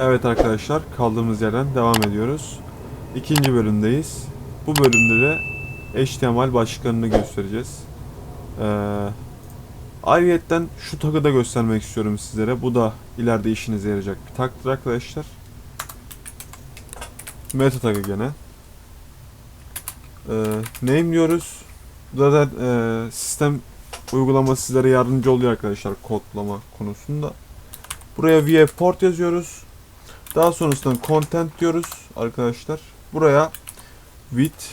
Evet arkadaşlar kaldığımız yerden devam ediyoruz. İkinci bölümdeyiz. Bu bölümde de HTML başlıklarını göstereceğiz. Ee, ayrıyetten şu tagı da göstermek istiyorum sizlere. Bu da ileride işinize yarayacak bir tagdır arkadaşlar. Meta tagı gene. Ee, name diyoruz. Bu da e, sistem uygulaması sizlere yardımcı oluyor arkadaşlar kodlama konusunda. Buraya via port yazıyoruz. Daha sonrasında content diyoruz arkadaşlar. Buraya with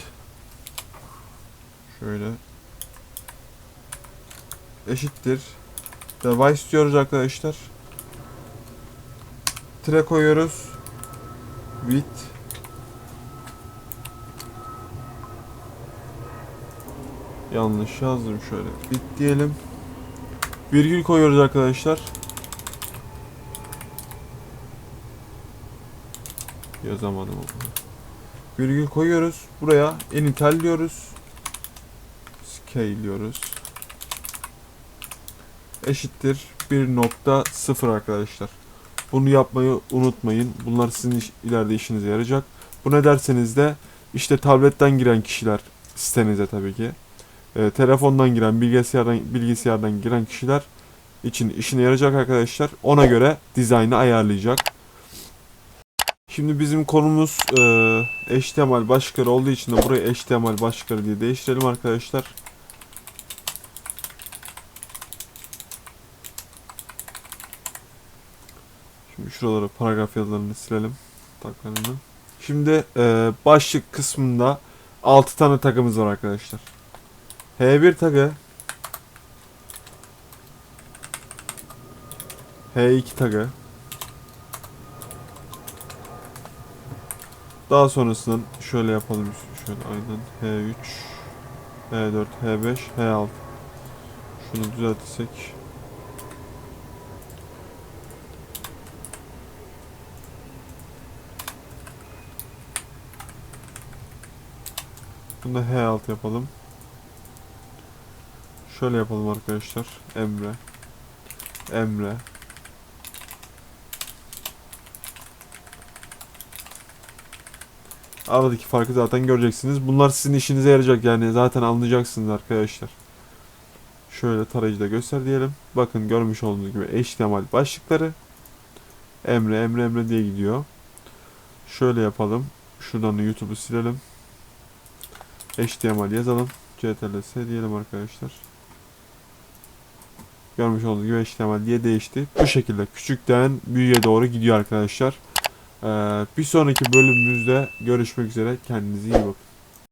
şöyle eşittir device diyoruz arkadaşlar. Tire koyuyoruz. With yanlış yazdım şöyle. With diyelim. Virgül koyuyoruz arkadaşlar. Yazamadım onu. Virgül koyuyoruz. Buraya inital diyoruz. Scale diyoruz. Eşittir 1.0 arkadaşlar. Bunu yapmayı unutmayın. Bunlar sizin iş- ileride işinize yarayacak. Bu ne derseniz de işte tabletten giren kişiler sitenize tabii ki. e, telefondan giren, bilgisayardan bilgisayardan giren kişiler için işine yarayacak arkadaşlar. Ona göre dizaynı ayarlayacak. Şimdi bizim konumuz e, HTML başlıkları olduğu için de burayı HTML başlıkları diye değiştirelim arkadaşlar. Şimdi şuraları paragraf yazılarını silelim. Taklarını. Şimdi e, başlık kısmında 6 tane tagımız var arkadaşlar. H1 tagı H2 tagı Daha sonrasında şöyle yapalım. Şöyle aynen H3, H4, H5, H6. Şunu düzeltirsek. Bunu da H6 yapalım. Şöyle yapalım arkadaşlar. Emre. Emre. Aradaki farkı zaten göreceksiniz. Bunlar sizin işinize yarayacak yani zaten anlayacaksınız arkadaşlar. Şöyle tarayıcıda göster diyelim. Bakın görmüş olduğunuz gibi HTML başlıkları. Emre Emre Emre diye gidiyor. Şöyle yapalım. Şuradan da YouTube'u silelim. HTML yazalım. CTRL-S diyelim arkadaşlar. Görmüş olduğunuz gibi HTML diye değişti. Bu şekilde küçükten büyüğe doğru gidiyor arkadaşlar. Ee, bir sonraki bölümümüzde görüşmek üzere. Kendinize iyi bakın.